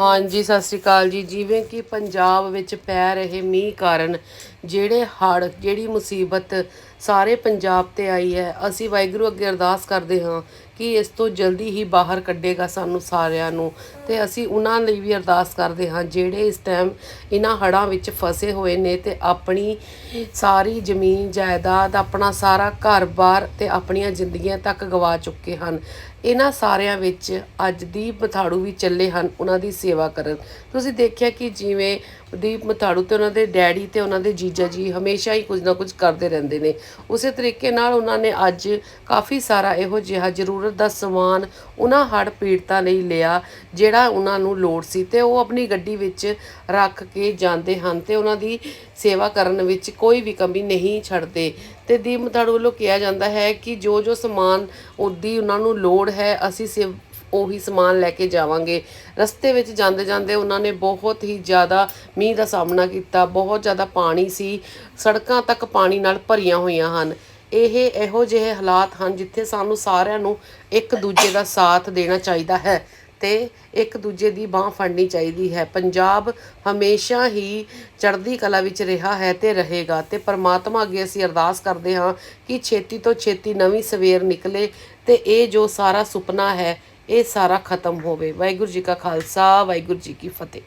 ਹਾਂਜੀ, ਸਤਿ ਸ੍ਰੀ ਅਕਾਲ ਜੀ। ਜਿਵੇਂ ਕਿ ਪੰਜਾਬ ਵਿੱਚ ਪੈ ਰਹੇ ਮੀਂਹ ਕਾਰਨ ਜਿਹੜੇ ਹੜ੍ਹ, ਜਿਹੜੀ ਮੁਸੀਬਤ ਸਾਰੇ ਪੰਜਾਬ ਤੇ ਆਈ ਹੈ, ਅਸੀਂ ਵਾਹਿਗੁਰੂ ਅੱਗੇ ਅਰਦਾਸ ਕਰਦੇ ਹਾਂ ਕਿ ਇਸ ਤੋਂ ਜਲਦੀ ਹੀ ਬਾਹਰ ਕੱਢੇਗਾ ਸਾਨੂੰ ਸਾਰਿਆਂ ਨੂੰ। ਤੇ ਅਸੀਂ ਉਹਨਾਂ ਲਈ ਵੀ ਅਰਦਾਸ ਕਰਦੇ ਹਾਂ, ਜਿਹੜੇ ਇਸ ਟਾਈਮ ਇਹਨਾਂ ਹੜ੍ਹਾਂ ਵਿੱਚ ਫਸੇ ਹੋਏ ਨੇ ਤੇ ਆਪਣੀ ਸਾਰੀ ਜ਼ਮੀਨ, ਜਾਇਦਾਦ, ਆਪਣਾ ਸਾਰਾ ਘਰ-ਬਾਰ ਤੇ ਆਪਣੀਆਂ ਜ਼ਿੰਦਗੀਆਂ ਤੱਕ ਗਵਾ ਚੁੱਕੇ ਹਨ। ਇਹਨਾਂ ਸਾਰਿਆਂ ਵਿੱਚ ਅੱਜ ਦੀਪ ਮਥਾੜੂ ਵੀ ਚੱਲੇ ਹਨ, ਉਹਨਾਂ ਦੀ ਸੇਵਾ ਕਰਨ। ਤੁਸੀਂ ਦੇਖਿਆ ਕਿ ਜਿਵੇਂ ਦੀਪ ਮਥਾੜੂ ਤੇ ਉਹਨਾਂ ਦੇ ਡੈਡੀ ਤੇ ਉਹਨਾਂ ਦੇ ਜੀਜਾ ਜੀ ਹਮੇਸ਼ਾ ਹੀ ਕੁਝ ਨਾ ਕੁਝ ਕਰਦੇ ਰਹਿੰਦੇ ਨੇ। ਉਸੇ ਤਰੀਕੇ ਨਾਲ ਉਹਨਾਂ ਨੇ ਅੱਜ ਕਾਫੀ ਸਾਰਾ ਇਹੋ ਜਿਹਾ ਜ਼ਰੂਰ ਜ਼ਰੂਰਤ ਦਾ ਸਮਾਨ ਉਹਨਾਂ ਹੜ੍ਹ ਪੀੜਤਾਂ ਲਈ ਲਿਆ, ਜਿਹੜਾ ਉਹਨਾਂ ਨੂੰ ਲੋੜ ਸੀ ਤੇ ਉਹ ਆਪਣੀ ਗੱਡੀ ਵਿੱਚ ਰੱਖ ਕੇ ਜਾਂਦੇ ਹਨ ਤੇ ਉਹਨਾਂ ਦੀ ਸੇਵਾ ਕਰਨ ਵਿੱਚ ਕੋਈ ਵੀ ਕਮੀ ਨਹੀਂ ਛੱਡਦੇ। ਤੇ ਦੀਪ ਮਥਾੜੂ ਵੱਲੋਂ ਕਿਹਾ ਜਾਂਦਾ ਹੈ ਕਿ ਜੋ ਜੋ ਸਮਾਨ ਉਹਦੀ ਉਹਨਾਂ ਨੂੰ ਲੋੜ ਹੈ, ਅਸੀਂ ਸਿਰਫ ਉਹੀ ਸਮਾਨ ਲੈ ਕੇ ਜਾਵਾਂਗੇ। ਰਸਤੇ ਵਿੱਚ ਜਾਂਦੇ ਜਾਂਦੇ ਉਹਨਾਂ ਨੇ ਬਹੁਤ ਹੀ ਜ਼ਿਆਦਾ ਮੀਂਹ ਦਾ ਸਾਹਮਣਾ ਕੀਤਾ, ਬਹੁਤ ਜ਼ਿਆਦਾ ਪਾਣੀ ਸੀ, ਸੜਕਾਂ ਤੱਕ ਪਾਣੀ ਨਾਲ ਭਰੀਆਂ ਹੋਈਆਂ ਹਨ। ਇਹ ਇਹੋ ਜਿਹੇ ਹਾਲਾਤ ਹਨ ਜਿੱਥੇ ਸਾਨੂੰ ਸਾਰਿਆਂ ਨੂੰ ਇੱਕ ਦੂਜੇ ਦਾ ਸਾਥ ਦੇਣਾ ਚਾਹੀਦਾ ਹੈ ਤੇ ਇੱਕ ਦੂਜੇ ਦੀ ਬਾਹ ਫੜਨੀ ਚਾਹੀਦੀ ਹੈ। ਪੰਜਾਬ ਹਮੇਸ਼ਾ ਹੀ ਚੜ੍ਹਦੀ ਕਲਾ ਵਿੱਚ ਰਿਹਾ ਹੈ ਤੇ ਰਹੇਗਾ ਤੇ ਪਰਮਾਤਮਾ ਅੱਗੇ ਅਸੀਂ ਅਰਦਾਸ ਕਰਦੇ ਹਾਂ ਕਿ ਛੇਤੀ ਤੋਂ ਛੇਤੀ ਨਵੀਂ ਸਵੇਰ ਨਿਕਲੇ ਤੇ ਇਹ ਜੋ ਸਾਰਾ ਸੁਪਨਾ ਹੈ, ਇਹ ਸਾਰਾ ਖਤਮ ਹੋਵੇ। ਵਾਹਿਗੁਰੂ ਜੀ ਕਾ ਖਾਲਸਾ, ਵਾਹਿਗੁਰੂ ਜੀ ਕੀ ਫਤਿਹ।